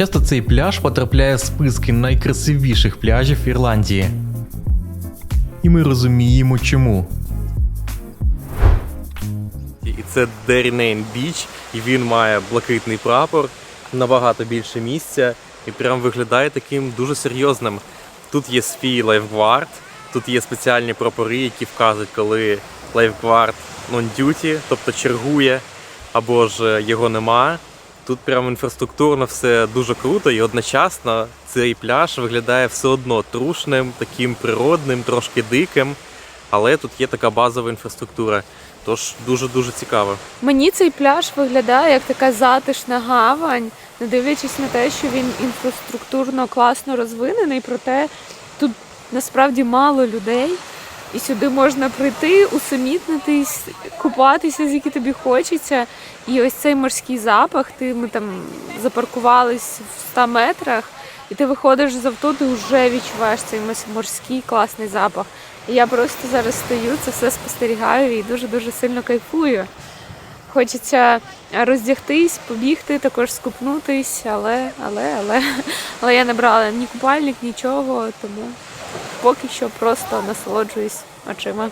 Часто цей пляж потрапляє в списки найкрасивіших пляжів Ірландії. І ми розуміємо чому. І це Дерінейн Біч, і він має блакитний прапор, набагато більше місця, і прям виглядає таким дуже серйозним. Тут є свій лайфгвард, тут є спеціальні прапори, які вказують, коли лайфгвард non-duty, тобто чергує, або ж його нема. Тут прям інфраструктурно все дуже круто, і одночасно цей пляж виглядає все одно трушним, таким природним, трошки диким. Але тут є така базова інфраструктура. Тож дуже-дуже цікаво. Мені цей пляж виглядає як така затишна гавань, не дивлячись на те, що він інфраструктурно класно розвинений, проте тут насправді мало людей. І сюди можна прийти, усамітнитись, купатися, скільки тобі хочеться. І ось цей морський запах, ти ми там запаркувались в 100 метрах, і ти виходиш з авто, ти вже відчуваєш цей морський класний запах. І я просто зараз стою, це все спостерігаю і дуже-дуже сильно кайфую. Хочеться роздягтись, побігти, також скупнутись, але, але, але, але я не брала ні купальник, нічого, тому поки що просто насолоджуюсь очима.